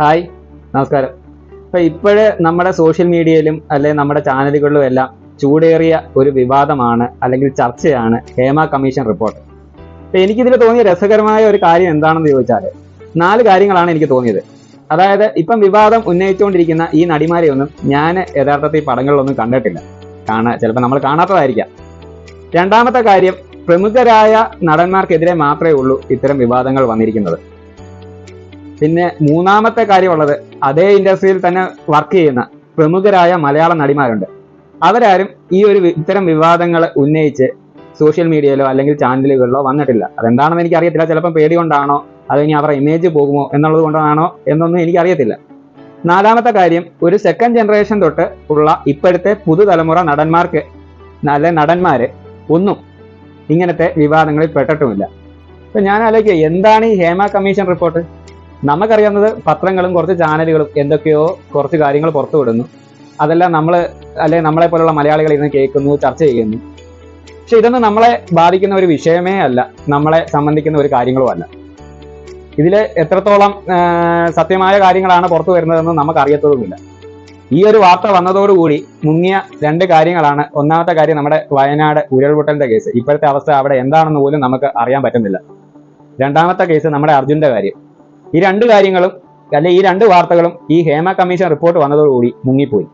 Hi നമസ്കാരം. ഇപ്പൊ ഇപ്പോഴ് നമ്മുടെ സോഷ്യൽ മീഡിയയിലും അല്ലെ നമ്മുടെ ചാനലുകളിലും എല്ലാം ചൂടേറിയ ഒരു വിവാദമാണ് അല്ലെങ്കിൽ ചർച്ചയാണ് ഹേമ കമ്മീഷൻ റിപ്പോർട്ട്. അപ്പൊ എനിക്കിതിൽ തോന്നിയ രസകരമായ ഒരു കാര്യം എന്താണെന്ന് ചോദിച്ചാൽ നാല് കാര്യങ്ങളാണ് എനിക്ക് തോന്നിയത്. അതായത് ഇപ്പം വിവാദം ഉന്നയിച്ചുകൊണ്ടിരിക്കുന്ന ഈ നടിമാരെയൊന്നും ഞാൻ യഥാർത്ഥത്തിൽ പടങ്ങളിലൊന്നും കണ്ടിട്ടില്ല. കാണാ ചിലപ്പോൾ നമ്മൾ കാണാത്തതായിരിക്കാം. രണ്ടാമത്തെ കാര്യം പ്രമുഖരായ നടന്മാർക്കെതിരെ മാത്രമേ ഉള്ളൂ ഇത്തരം വിവാദങ്ങൾ വന്നിരിക്കുന്നത്. പിന്നെ മൂന്നാമത്തെ കാര്യമുള്ളത് അതേ ഇൻഡസ്ട്രിയിൽ തന്നെ വർക്ക് ചെയ്യുന്ന പ്രമുഖരായ മലയാള നടിമാരുണ്ട്. അവരാരും ഈ ഒരു ഇത്തരം വിവാദങ്ങൾ ഉന്നയിച്ച് സോഷ്യൽ മീഡിയയിലോ അല്ലെങ്കിൽ ചാനലുകളിലോ വന്നിട്ടില്ല. അതെന്താണെന്ന് എനിക്ക് അറിയത്തില്ല ചിലപ്പോൾ പേടി കൊണ്ടാണോ അതിനി അവരുടെ ഇമേജ് പോകുമോ എന്നുള്ളത് കൊണ്ടാണോ എന്നൊന്നും എനിക്കറിയത്തില്ല. നാലാമത്തെ കാര്യം ഒരു സെക്കൻഡ് ജനറേഷൻ തൊട്ട് ഉള്ള ഇപ്പോഴത്തെ പുതുതലമുറ നടന്മാർക്ക് നല്ല നടന്മാര് ഒന്നും ഇങ്ങനത്തെ വിവാദങ്ങളിൽ പെട്ടിട്ടുമില്ല. അപ്പൊ ഞാൻ ആലോചിക്കുക എന്താണ് ഈ ഹേമ കമ്മീഷൻ റിപ്പോർട്ട് നമുക്കറിയാവുന്നത് പത്രങ്ങളും കുറച്ച് ചാനലുകളും എന്തൊക്കെയോ കുറച്ച് കാര്യങ്ങൾ പുറത്തു വിടുന്നു അതെല്ലാം നമ്മൾ അല്ലെ നമ്മളെ പോലുള്ള മലയാളികൾ ഇന്ന് കേൾക്കുന്നു ചർച്ച ചെയ്യുന്നു. പക്ഷെ ഇതൊന്നും നമ്മളെ ബാധിക്കുന്ന ഒരു വിഷയമേ അല്ല. നമ്മളെ സംബന്ധിക്കുന്ന ഒരു കാര്യങ്ങളും അല്ല. ഇതിൽ എത്രത്തോളം സത്യമായ കാര്യങ്ങളാണ് പുറത്തു വരുന്നതെന്ന് നമുക്ക് അറിയത്തതുമില്ല ഈ ഒരു വാർത്ത വന്നതോടുകൂടി മുങ്ങിയ രണ്ട് കാര്യങ്ങളാണ്. ഒന്നാമത്തെ കാര്യം നമ്മുടെ വയനാട് ഉരുൾപൊട്ടലിന്റെ കേസ്. ഇപ്പോഴത്തെ അവസ്ഥ അവിടെ എന്താണെന്ന് പോലും നമുക്ക് അറിയാൻ പറ്റുന്നില്ല. രണ്ടാമത്തെ കേസ് നമ്മുടെ അർജുന്റെ കാര്യം. ഈ രണ്ട് കാര്യങ്ങളും അല്ലെ ഈ രണ്ട് വാർത്തകളും ഈ ഹേമ കമ്മീഷൻ റിപ്പോർട്ട് വന്നതോടുകൂടി മുങ്ങിപ്പോയി.